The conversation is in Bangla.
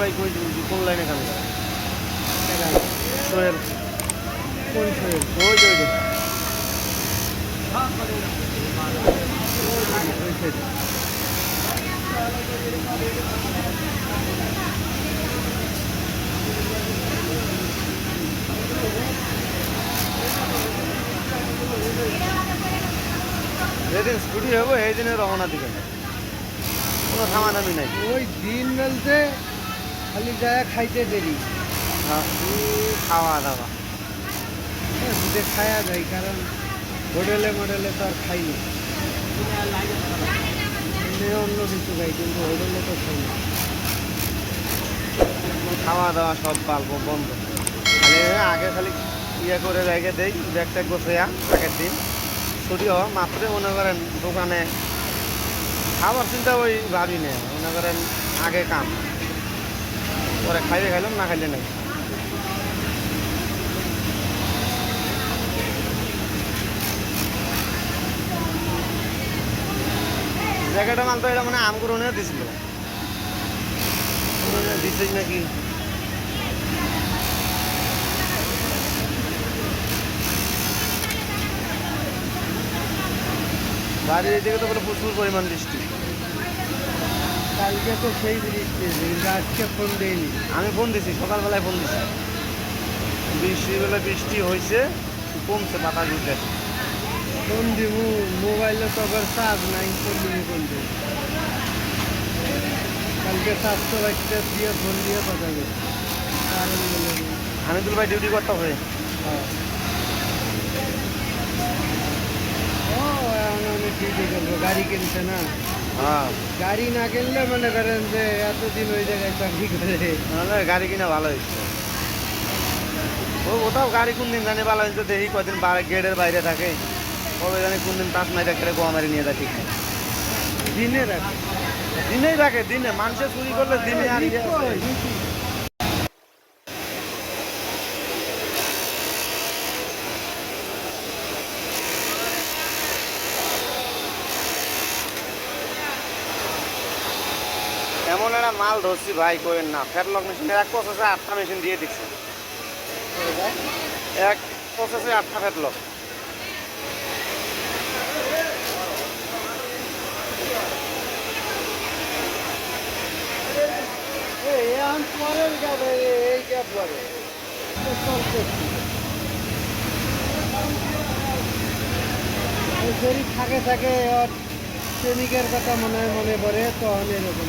ভাই কই কোন লাইনে কাম করে কোন যেদিন ছুটি হব সেই দিনে রওনা দিবেন। কোনো থামাথামি নাই। ওই দিন বলতে খালি যায় খাইতে দেরি। হ্যাঁ, খাওয়া দাওয়া। হ্যাঁ, দুধে খায়া যায় কারণ হোটেলে মোটেলে তো আর খাই না। অন্য কিছু খাই কিন্তু হোটেলে তো খাই না। খাওয়া দাওয়া সব পালবো বন্ধ। খালি আগে খালি ইয়ে করে রেখে দেই ব্যাগ ট্যাগ গোছাইয়া আগের দিন। ছুটি হওয়া মাত্রই মনে করেন দোকানে খাবার চিন্তা ওই ভাবি না মনে করেন আগে কাম। পরে খাইলে খাইলাম, না খাইলে নাই। জায়গাটা মাল তো এটা মানে আমগুরনে দিছিল। দিছে নাকি? বাড়ির এদিকে তো বলে প্রচুর পরিমাণ বৃষ্টি। কালকে তো সেই বৃষ্টি কিন্তু আজকে ফোন দেয়নি। আমি ফোন দিছি সকালবেলায় ফোন দিছি। বৃষ্টি বেলা বৃষ্টি হয়েছে কমছে বাতাস উঠে ফোন দিব মোবাইলে তো আবার চার্জ নাই ফোন দিবু ফোন দিব। কালকে চারশো বাইশটা দিয়ে ফোন দিয়ে কথা। হামিদুল ভাই ডিউটি করতে হবে। হ্যাঁ। ও এখন আমি ডিউটি করব গাড়ি কিনছে না। গাড়ি না কিনলে মনে করেন যে এতদিন ওই জায়গায় চাকরি করে। নাহলে গাড়ি কিনা ভালো হচ্ছে ও কোথাও গাড়ি কোন দিন জানি ভালো হয়েছে দেখি কদিন গেটের বাইরে থাকে। কবে জানি কোন দিন পাঁচ মাইটা করে গোয়া মারি নিয়ে যায় ঠিক দিনে রাখে। দিনেই রাখে দিনে। মানুষের চুরি করলে দিনে আর এমন একটা মাল ধরছি, ভাই কোয়েন না। ফ্যাটলক মেশিন এক প্রসেসে আটটা মেশিন দিয়ে দিচ্ছে এক প্রসেসে আটটা গ্যাপ যদি থাকে থাকে প্রেমিকের কথা মনে মনে পড়ে তখন এরকম